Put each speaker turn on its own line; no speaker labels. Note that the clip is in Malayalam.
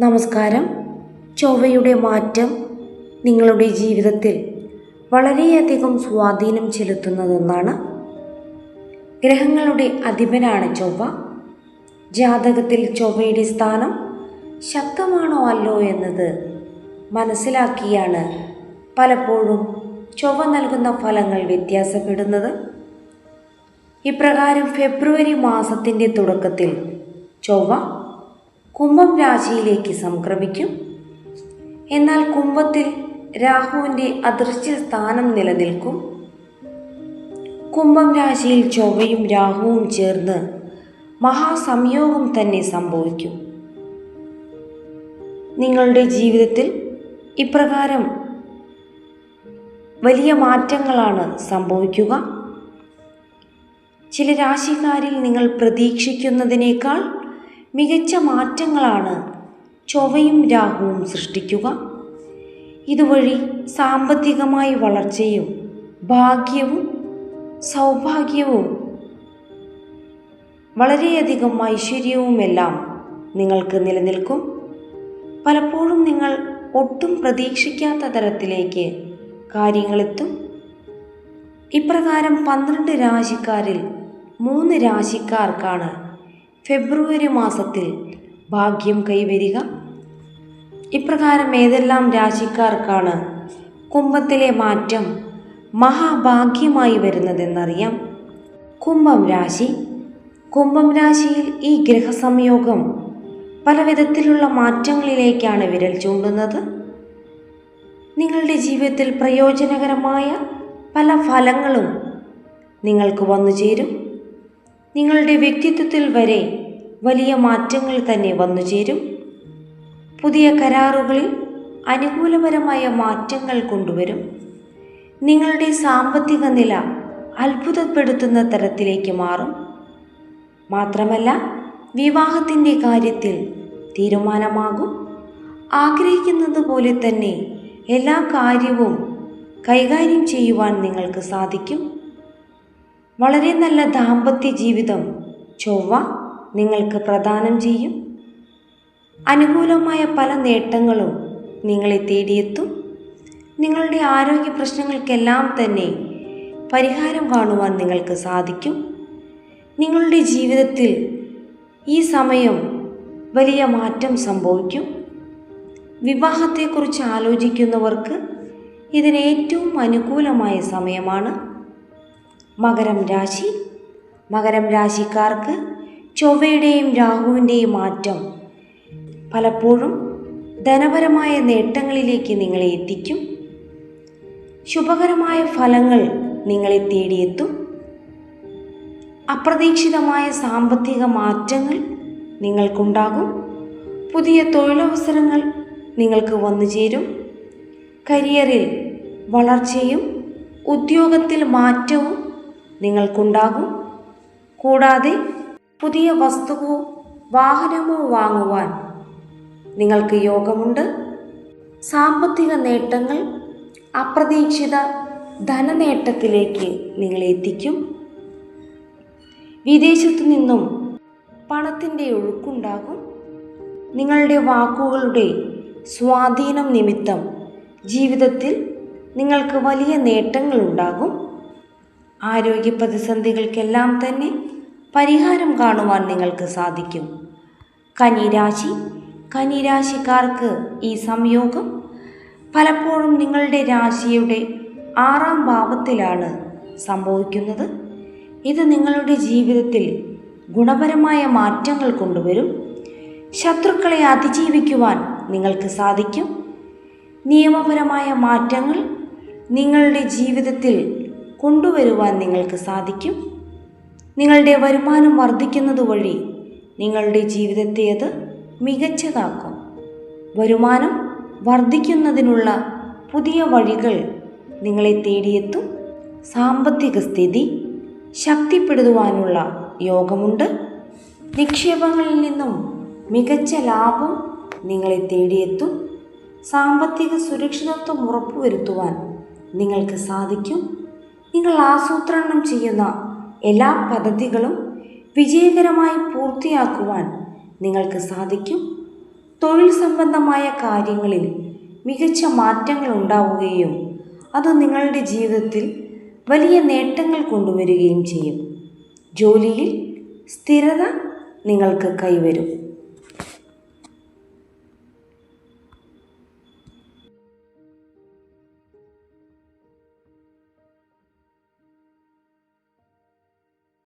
നമസ്കാരം. ചൊവ്വയുടെ മാറ്റം നിങ്ങളുടെ ജീവിതത്തിൽ വളരെയധികം സ്വാധീനം ചെലുത്തുന്നതെന്നാണ്. ഗ്രഹങ്ങളുടെ അധിപനാണ് ചൊവ്വ. ജാതകത്തിൽ ചൊവ്വയുടെ സ്ഥാനം ശക്തമാണോ അല്ലോ എന്നത് മനസ്സിലാക്കിയാണ് പലപ്പോഴും ചൊവ്വ നൽകുന്ന ഫലങ്ങൾ വ്യത്യാസപ്പെടുന്നത്. ഇപ്രകാരം ഫെബ്രുവരി മാസത്തിന്റെ തുടക്കത്തിൽ ചൊവ്വ കുംഭം രാശിയിലേക്ക് സംക്രമിക്കും. എന്നാൽ കുംഭത്തിൽ രാഹുവിന്റെ അദൃശ്യ സ്ഥാനം നിലനിൽക്കും. കുംഭം രാശിയിൽ ചൊവ്വയും രാഹുവും ചേർന്ന് മഹാസംയോഗം തന്നെ സംഭവിക്കും. നിങ്ങളുടെ ജീവിതത്തിൽ ഇപ്രകാരം വലിയ മാറ്റങ്ങളാണ് സംഭവിക്കുക. ചില രാശിക്കാരിൽ നിങ്ങൾ പ്രതീക്ഷിക്കുന്നതിനേക്കാൾ മികച്ച മാറ്റങ്ങളാണ് ചൊവ്വയും രാഹുവും സൃഷ്ടിക്കുക. ഇതുവഴി സാമ്പത്തികമായി വളർച്ചയും ഭാഗ്യവും സൗഭാഗ്യവും വളരെയധികം ഐശ്വര്യവുമെല്ലാം നിങ്ങൾക്ക് നിലനിൽക്കും. പലപ്പോഴും നിങ്ങൾ ഒട്ടും പ്രതീക്ഷിക്കാത്ത തരത്തിലേക്ക് കാര്യങ്ങളെത്തും. ഇപ്രകാരം പന്ത്രണ്ട് രാശിക്കാരിൽ മൂന്ന് രാശിക്കാർക്കാണ് ഫെബ്രുവരി മാസത്തിൽ ഭാഗ്യം കൈവരിക. ഇപ്രകാരം ഏതെല്ലാം രാശിക്കാർക്കാണ് കുംഭത്തിലെ മാറ്റം മഹാഭാഗ്യമായി വരുന്നതെന്നറിയാം. കുംഭം രാശി. കുംഭം രാശിയിൽ ഈ ഗ്രഹസംയോഗം പല വിധത്തിലുള്ള മാറ്റങ്ങളിലേക്കാണ് വിരൽ ചൂണ്ടുന്നത്. നിങ്ങളുടെ ജീവിതത്തിൽ പ്രയോജനകരമായ പല ഫലങ്ങളും നിങ്ങൾക്ക് വന്നു ചേരും നിങ്ങളുടെ വ്യക്തിത്വത്തിൽ വരെ വലിയ മാറ്റങ്ങൾ തന്നെ വന്നു ചേരും. പുതിയ കരാറുകളിൽ അനുകൂലപരമായ മാറ്റങ്ങൾ കൊണ്ടുവരും. നിങ്ങളുടെ സാമ്പത്തിക നില അത്ഭുതപ്പെടുത്തുന്ന തരത്തിലേക്ക് മാറും. മാത്രമല്ല വിവാഹത്തിന്റെ കാര്യത്തിൽ തീരുമാനമാകും. ആഗ്രഹിക്കുന്നത് പോലെ തന്നെ എല്ലാ കാര്യവും കൈകാര്യം ചെയ്യുവാൻ നിങ്ങൾക്ക് സാധിക്കും. വളരെ നല്ല ദാമ്പത്യ ജീവിതം ചൊവ്വ നിങ്ങൾക്ക് പ്രദാനം ചെയ്യും. അനുകൂലമായ പല നേട്ടങ്ങളും നിങ്ങളെ തേടിയെത്തും. നിങ്ങളുടെ ആരോഗ്യ പ്രശ്നങ്ങൾക്കെല്ലാം തന്നെ പരിഹാരം കാണുവാൻ നിങ്ങൾക്ക് സാധിക്കും. നിങ്ങളുടെ ജീവിതത്തിൽ ഈ സമയം വലിയ മാറ്റം സംഭവിക്കും. വിവാഹത്തെക്കുറിച്ച് ആലോചിക്കുന്നവർക്ക് ഇതിന് ഏറ്റവും അനുകൂലമായ സമയമാണ് മകരം രാശി. മകരം രാശിക്കാർക്ക് ചൊവ്വയുടെയും രാഹുവിന്റെയും മാറ്റം പലപ്പോഴും ധനപരമായ നേട്ടങ്ങളിലേക്ക് നിങ്ങളെ എത്തിക്കും. ശുഭകരമായ ഫലങ്ങൾ നിങ്ങളെ തേടിയെത്തും. അപ്രതീക്ഷിതമായ സാമ്പത്തിക മാറ്റങ്ങൾ നിങ്ങൾക്കുണ്ടാകും. പുതിയ തൊഴിലവസരങ്ങൾ നിങ്ങൾക്ക് വന്നു ചേരും. കരിയറിൽ വളർച്ചയും ഉദ്യോഗത്തിൽ മാറ്റവും നിങ്ങൾക്കുണ്ടാകും. കൂടാതെ പുതിയ വസ്തുവോ വാഹനമോ വാങ്ങുവാൻ നിങ്ങൾക്ക് യോഗമുണ്ട്. സാമ്പത്തിക നേട്ടങ്ങൾ അപ്രതീക്ഷിത ധനനേട്ടത്തിലേക്ക് നിങ്ങളെ എത്തിക്കും. വിദേശത്തു നിന്നും പണത്തിന്റെ ഒഴുക്കുണ്ടാകും. നിങ്ങളുടെ വാക്കുകളുടെ സ്വാധീനം നിമിത്തം ജീവിതത്തിൽ നിങ്ങൾക്ക് വലിയ നേട്ടങ്ങളുണ്ടാകും. ആരോഗ്യ പ്രതിസന്ധികൾക്കെല്ലാം തന്നെ പരിഹാരം കാണുവാൻ നിങ്ങൾക്ക് സാധിക്കും. കനിരാശി കനിരാശിക്കാർക്ക് ഈ സംയോഗം പലപ്പോഴും നിങ്ങളുടെ രാശിയുടെ ആറാം ഭാവത്തിലാണ് സംഭവിക്കുന്നത്. ഇത് നിങ്ങളുടെ ജീവിതത്തിൽ ഗുണപരമായ മാറ്റങ്ങൾ കൊണ്ടുവരും. ശത്രുക്കളെ അതിജീവിക്കുവാൻ നിങ്ങൾക്ക് സാധിക്കും. നിയമപരമായ മാറ്റങ്ങൾ നിങ്ങളുടെ ജീവിതത്തിൽ കൊണ്ടുവരുവാൻ നിങ്ങൾക്ക് സാധിക്കും. നിങ്ങളുടെ വരുമാനം വർദ്ധിക്കുന്നതുവഴി നിങ്ങളുടെ ജീവിതത്തെ അത് മികച്ചതാക്കും. വരുമാനം വർദ്ധിക്കുന്നതിനുള്ള പുതിയ വഴികൾ നിങ്ങളെ തേടിയെത്തും. സാമ്പത്തിക സ്ഥിതി ശക്തിപ്പെടുത്തുവാനുള്ള യോഗമുണ്ട്. നിക്ഷേപങ്ങളിൽ നിന്നും മികച്ച ലാഭം നിങ്ങളെ തേടിയെത്തും. സാമ്പത്തിക സുരക്ഷിതത്വം ഉറപ്പുവരുത്തുവാൻ നിങ്ങൾക്ക് സാധിക്കും. നിങ്ങൾ ആസൂത്രണം ചെയ്യുന്ന എല്ലാ പദ്ധതികളും വിജയകരമായി പൂർത്തിയാക്കുവാൻ നിങ്ങൾക്ക് സാധിക്കും. തൊഴിൽ സംബന്ധമായ കാര്യങ്ങളിൽ മികച്ച മാറ്റങ്ങൾ ഉണ്ടാവുകയും അത് നിങ്ങളുടെ ജീവിതത്തിൽ വലിയ നേട്ടങ്ങൾ കൊണ്ടുവരികയും ചെയ്യും. ജോലിയിൽ സ്ഥിരത നിങ്ങൾക്ക് കൈവരും.